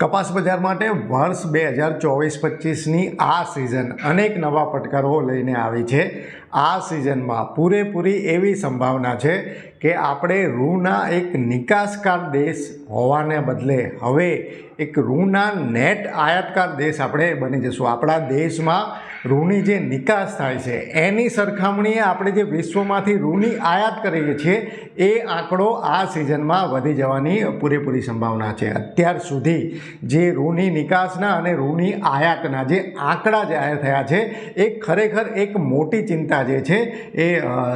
કપાસ બજાર માટે વર્ષ બે હજાર ચોવીસ પચીસની આ સિઝન અનેક નવા પડકારો લઈને આવી છે. આ સિઝનમાં પૂરેપૂરી એવી સંભાવના છે કે આપણે રૂના એક નિકાસકાર દેશ હોવાને બદલે હવે એક રૂના નેટ આયાતકાર દેશ આપણે બની જઈશું આપણા દેશમાં રૂની જે નિકાસ થાય છે, એની સરખામણીએ આપણે જે વિશ્વમાંથી રૂની આયાત કરીએ છીએ, એ આંકડો આ સિઝનમાં વધી જવાની પૂરેપૂરી સંભાવના છે. અત્યાર સુધી જે રૂની નિકાસના અને રૂની આયાતના જે આંકડા જાહેર થયા છે, એ ખરેખર એક મોટી ચિંતા જે છે એ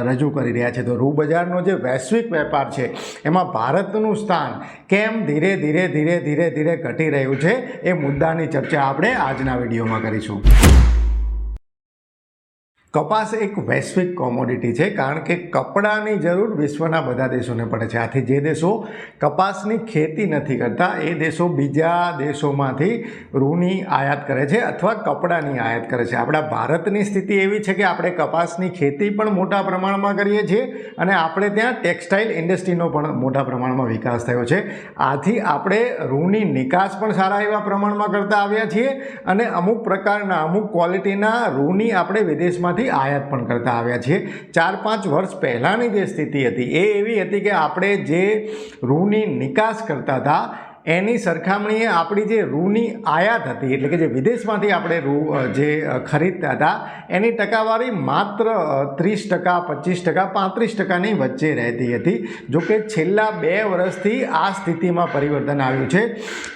રજૂ કરી રહ્યા છે. તો રૂ બજારનો જે વૈશ્વિક વેપાર છે, એમાં ભારતનું સ્થાન કેમ ધીરે ધીરે ધીરે ધીરે ધીરે ઘટી રહ્યું છે એ મુદ્દાની ચર્ચા આપણે આજના વિડીયોમાં કરીશું. કપાસ એક વૈશ્વિક કોમોડિટી છે, કારણ કે કપડાની જરૂર વિશ્વના બધા દેશોને પડે છે. આથી જે દેશો કપાસની ખેતી નથી કરતા, એ દેશો બીજા દેશોમાંથી રૂની આયાત કરે છે અથવા કપડાની આયાત કરે છે. આપણા ભારતની સ્થિતિ એવી છે કે આપણે કપાસની ખેતી પણ મોટા પ્રમાણમાં કરીએ છીએ અને આપણે ત્યાં ટેક્સટાઇલ ઇન્ડસ્ટ્રીનો પણ મોટા પ્રમાણમાં વિકાસ થયો છે. આથી આપણે રૂની નિકાસ પણ સારા એવા પ્રમાણમાં કરતા આવ્યા છીએ અને અમુક પ્રકારના અમુક ક્વોલિટીના રૂની આપણે વિદેશમાંથી આયાત પણ કરતા આવ્યા છીએ. ચાર, પાંચ વર્ષ પહેલાંની જે સ્થિતિ હતી એ એવી હતી કે આપણે જે રૂની નિકાસ કરતા હતા એની સરખામણીએ આપણી જે રૂની આયાત હતી, એટલે કે જે વિદેશમાંથી આપણે રૂ જે ખરીદતા હતા, એની ટકાવારી માત્ર ત્રીસ ટકા, પચીસ ટકા, પાંત્રીસ ટકાની વચ્ચે રહેતી હતી. જો કે છેલ્લા બે વર્ષથી આ સ્થિતિમાં પરિવર્તન આવ્યું છે.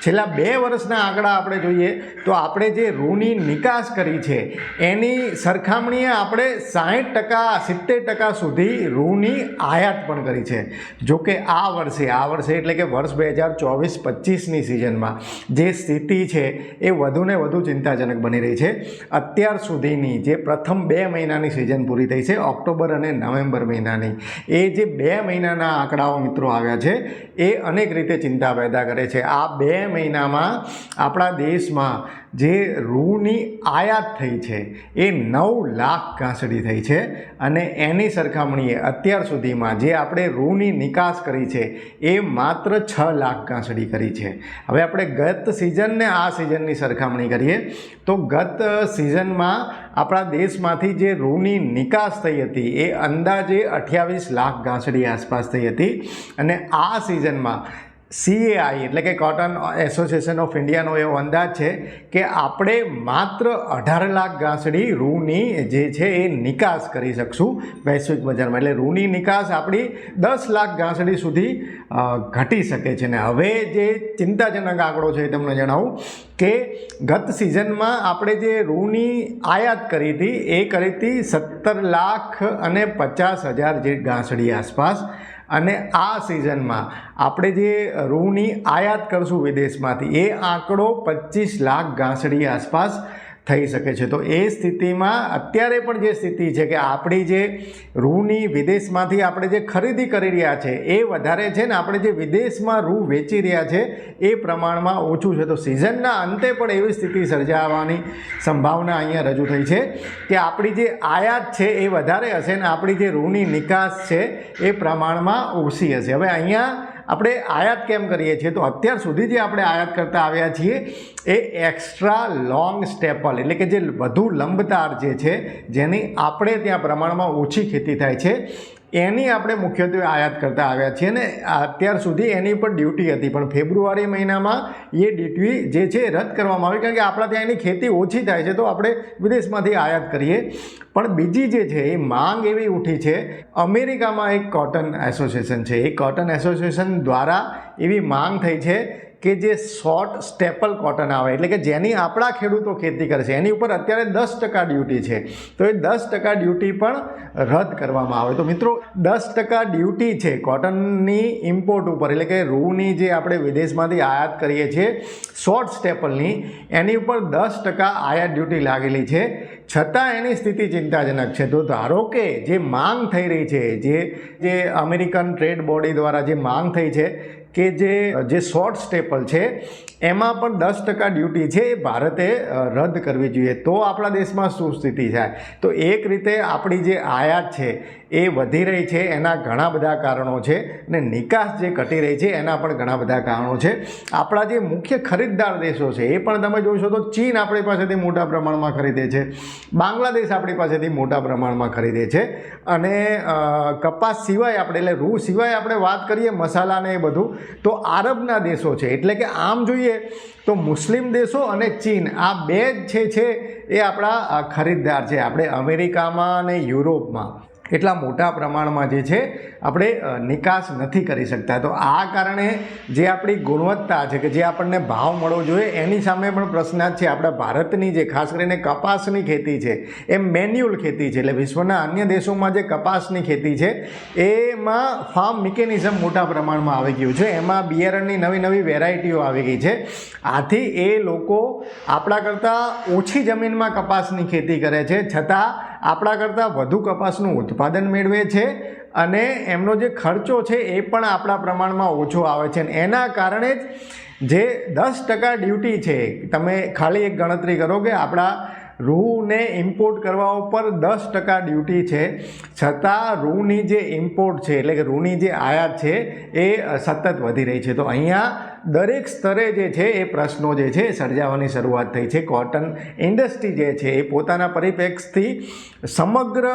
છેલ્લા બે વર્ષના આંકડા આપણે જોઈએ તો આપણે જે રૂની નિકાસ કરી છે, એની સરખામણીએ આપણે સાહીઠ ટકા, સિત્તેર ટકા સુધી રૂની આયાત પણ કરી છે. જોકે આ વર્ષે આ વર્ષે એટલે કે વર્ષ બે હજાર ચોવીસ પચીસની સિઝનમાં જે સ્થિતિ છે એ વધુને વધુ ચિંતાજનક બની રહી છે. અત્યાર સુધીની જે પ્રથમ બે મહિનાની સિઝન પૂરી થઈ છે, ઓક્ટોબર અને નવેમ્બર મહિનાની, એ જે બે મહિનાના આંકડાઓ મિત્રો આવ્યા છે, એ અનેક રીતે ચિંતા પેદા કરે છે. આ બે મહિનામાં આપણા દેશમાં જે રૂની આયાત થઈ છે, એ નવ લાખ ઘાસડી થઈ છે અને એની સરખામણીએ અત્યાર સુધીમાં જે આપણે રૂની નિકાસ કરી છે, એ માત્ર છ લાખ ઘાસડી કરી છે. હવે આપણે ગત સિઝનને આ સિઝનની સરખામણી કરીએ, તો ગત સિઝનમાં આપણા દેશમાંથી જે રૂની નિકાસ થઈ હતી, એ અંદાજે અઠ્યાવીસ લાખ ઘાસડી આસપાસ થઈ હતી અને આ સિઝનમાં સીએઆઈ એટલે કે કોટન એસોસિએશન ઓફ ઇન્ડિયાનો એવો અંદાજ છે કે આપણે માત્ર અઢાર લાખ ઘાસડી રૂની જે છે એ નિકાસ કરી શકશું વૈશ્વિક બજારમાં. એટલે રૂની નિકાસ આપણી દસ લાખ ઘાસડી સુધી ઘટી શકે છે. ને હવે જે ચિંતાજનક આંકડો છે એ તમને જણાવું કે ગત સિઝનમાં આપણે જે રૂની આયાત કરી હતી, એ કરી હતી સત્તર લાખ અને પચાસ હજાર જે ઘાસડી આસપાસ. અને આ સિઝનમાં આપણે જે રૂની આયાત કરશું વિદેશમાંથી, એ આંકડો પચીસ લાખ ઘાસડી આસપાસ થઈ શકે છે. તો એ સ્થિતિમાં અત્યારે પણ જે સ્થિતિ છે કે આપણી જે રૂની વિદેશમાંથી આપણે જે ખરીદી કરી રહ્યા છે, એ વધારે છે ને આપણે જે વિદેશમાં રૂ વેચી રહ્યા છે, એ પ્રમાણમાં ઓછું છે. તો સિઝનના અંતે પણ એવી સ્થિતિ સર્જાવાની સંભાવના અહીંયા રજૂ થઈ છે કે આપણી જે આયાત છે એ વધારે હશે ને આપણી જે રૂની નિકાસ છે એ પ્રમાણમાં ઓછી હશે. હવે અહીંયા આપણે આયાત કેમ કરીએ છીએ? તો અત્યાર સુધી જે આપણે આયાત કરતા આવ્યા છીએ, એ એક્સ્ટ્રા લોંગ સ્ટેપલ એટલે કે જે વધુ લંબતાર જે છે, જેની આપણે ત્યાં પ્રમાણમાં ઓછી ખેતી થાય છે. એની આપણે મુખ્યત્વે આયાત કરતા આવ્યા છીએ ને અત્યાર સુધી એની પર ડ્યુટી હતી, પણ ફેબ્રુઆરી મહિનામાં એ ડ્યુટી જે છે રદ કરવામાં આવી, કારણ કે આપણા ત્યાં એની ખેતી ઓછી થાય છે, તો આપણે વિદેશમાંથી આયાત કરીએ. પણ બીજી જે છે, એ માંગ એવી ઉઠી છે, અમેરિકામાં એક કોટન એસોસિએશન છે. એ કોટન એસોસિએશન દ્વારા એવી માંગ થઈ છે કે જે શોર્ટ સ્ટેપલ કોટન આવે, એટલે કે જેની આપણા ખેડૂતો ખેતી કરે છે, એની ઉપર અત્યારે દસ ટકા ડ્યુટી છે. તો એ દસ ટકા ડ્યુટી પણ રદ કરવામાં આવે. તો મિત્રો, દસ ટકા ડ્યુટી છે કોટનની ઇમ્પોર્ટ ઉપર, એટલે કે રૂની જે આપણે વિદેશમાંથી આયાત કરીએ છીએ શોર્ટ સ્ટેપલની એની ઉપર દસ ટકા આયાત ડ્યુટી લાગેલી છે. છતાં એની સ્થિતિ ચિંતાજનક છે. તો ધારો કે જે માંગ થઈ રહી છે, જે જે અમેરિકન ટ્રેડ બોડી દ્વારા જે માંગ થઈ છે કે જે જે શોર્ટ સ્ટેપલ છે, એમાં પણ દસ ટકા ડ્યુટી છે એ ભારતે રદ કરવી જોઈએ. તો આપણા દેશમાં શું સ્થિતિ થાય તો એક રીતે આપણી જે આયાત છે એ વધી રહી છે, એના ઘણા બધા કારણો છે અને નિકાસ જે ઘટી રહી છે, એના પણ ઘણા બધા કારણો છે. આપણા જે મુખ્ય ખરીદદાર દેશો છે, એ પણ તમે જોશો તો ચીન આપણી પાસેથી મોટા પ્રમાણમાં ખરીદે છે, બાંગ્લાદેશ આપણી પાસેથી મોટા પ્રમાણમાં ખરીદે છે અને કપાસ સિવાય આપણે, એટલે રૂ સિવાય આપણે વાત કરીએ મસાલાને એ બધું, તો આરબના દેશો છે, એટલે કે આમ જોઈએ તો મુસ્લિમ દેશો અને ચીન, આ બે જ છે એ આપણા ખરીદદાર છે. આપણે અમેરિકામાં અને યુરોપમાં. એટલા મોટા પ્રમાણમાં જે છે, આપણે નિકાસ નથી કરી શકતા. તો આ કારણે જે આપણી ગુણવત્તા છે કે જે આપણને ભાવ મળવો જોઈએ, એની સામે પણ પ્રશ્નાર્થ છે. આપણા ભારતની જે, ખાસ કરીને કપાસની ખેતી છે, એ મેન્યુઅલ ખેતી છે, એટલે વિશ્વના અન્ય દેશોમાં જે કપાસની ખેતી છે, એમાં ફાર્મ મિકેનિઝમ મોટા પ્રમાણમાં આવી ગયું છે. એમાં બિયારણની નવી નવી વેરાયટીઓ આવી ગઈ છે. આથી એ લોકો આપણા કરતાં ઓછી જમીનમાં કપાસની ખેતી કરે છે. છતાં આપણા કરતાં વધુ કપાસનું ઉત્પાદન મેળવે છે અને એમનો જે ખર્ચો છે એ પણ આપણા પ્રમાણમાં ઓછો આવે છે અને એના કારણે જ જે દસ ટકા ડ્યુટી છે, તમે ખાલી એક ગણતરી કરો કે આપણા રૂને ઇમ્પોર્ટ કરવા ઉપર દસ ટકા ડ્યુટી છે, છતાં રૂની જે ઇમ્પોર્ટ છે, એટલે કે રૂની જે આયાત છે, એ સતત વધી રહી છે. તો અહીંયા દરેક સ્તરે જે છે એ પ્રશ્નો જે છે સર્જાવાની શરૂઆત થઈ છે. કોટન ઇન્ડસ્ટ્રી જે છે એ પોતાના પરિપ્રેક્ષથી સમગ્ર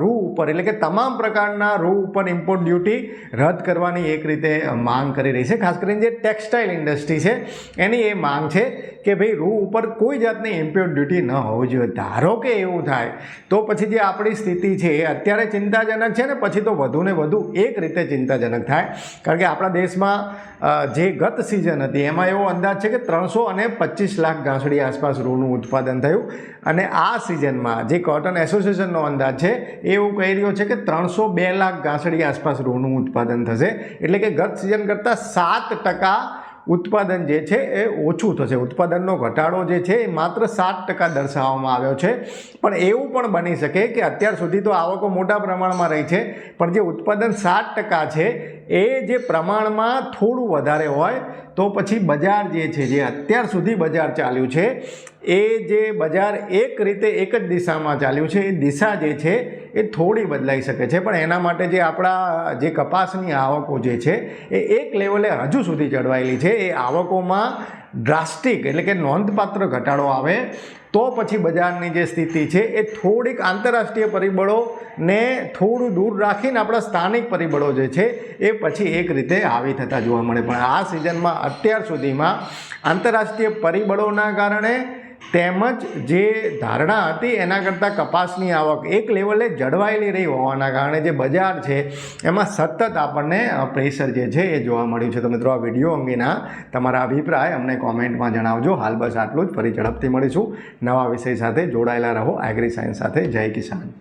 રૂ ઉપર એટલે કે તમામ પ્રકારના રૂ ઉપર ઇમ્પોર્ટ ડ્યુટી રદ કરવાની એક રીતે માંગ કરી રહી છે. ખાસ કરીને જે ટેક્સટાઇલ ઇન્ડસ્ટ્રી છે એની એ માંગ છે કે ભાઈ રૂ ઉપર કોઈ જાતની ઇમ્પોર્ટ ડ્યુટી ન હોવી જોઈએ. ધારો કે એવું થાય, તો પછી જે આપણી સ્થિતિ છે એ અત્યારે ચિંતાજનક છે ને પછી તો વધુ ને વધુ એક રીતે ચિંતાજનક થાય. કારણ કે આપણા દેશમાં જે ગત સિઝન હતી, એમાં એવો અંદાજ છે કે ત્રણસો અને પચીસ લાખ ઘાસડી આસપાસ રૂનું ઉત્પાદન થયું. અને આ સિઝનમાં જે કોટન એસોસિએશનનો અંદાજ છે, એ એવું કહી રહ્યો છે કે ત્રણસો બે લાખ ઘાસડી આસપાસ રૂનું ઉત્પાદન થશે. એટલે કે ગત સિઝન કરતાં સાત ટકા ઉત્પાદન જે છે એ ઓછું થશે. ઉત્પાદનનો ઘટાડો જે છે એ માત્ર સાત ટકા દર્શાવવામાં આવ્યો છે. પણ એવું પણ બની શકે કે અત્યાર સુધી તો આવકો મોટા પ્રમાણમાં રહી છે, પણ જે ઉત્પાદન સાત ટકા છે એ જે પ્રમાણમાં થોડું વધારે હોય, તો પછી બજાર જે છે, જે અત્યાર સુધી બજાર ચાલ્યું છે, એ જે બજાર એક રીતે એક જ દિશામાં ચાલ્યું છે, એ દિશા જે છે એ થોડી બદલાઈ શકે છે. પણ એના માટે જે આપણા જે કપાસની આવકો જે છે, એ એક લેવલે હજુ સુધી જળવાયેલી છે. એ આવકોમાં ડ્રાસ્ટિક એટલે કે નોંધપાત્ર ઘટાડો આવે તો પછી બજારની જે સ્થિતિ છે, એ થોડીક આંતરરાષ્ટ્રીય પરિબળોને થોડું દૂર રાખીને આપણા સ્થાનિક પરિબળો જે છે, એ પછી એક રીતે હાવી થતા જોવા મળે. પણ આ સિઝનમાં અત્યાર સુધીમાં આંતરરાષ્ટ્રીય પરિબળોના કારણે તેમજ જે ધારણા હતી એના કરતાં કપાસની આવક એક લેવલે જળવાયેલી રહી હોવાના કારણે જે બજાર છે, એમાં સતત આપણને પ્રેશર જે છે એ જોવા મળ્યું છે. તો મિત્રો, આ વીડિયો અંગેના તમારા અભિપ્રાય અમને કોમેન્ટમાં જણાવજો. હાલ બસ આટલું જ. ફરી ઝડપથી મળીશું. નવા વિષય સાથે જોડાયેલા રહો. એગ્રી સાયન્સ સાથે. જય કિસાન.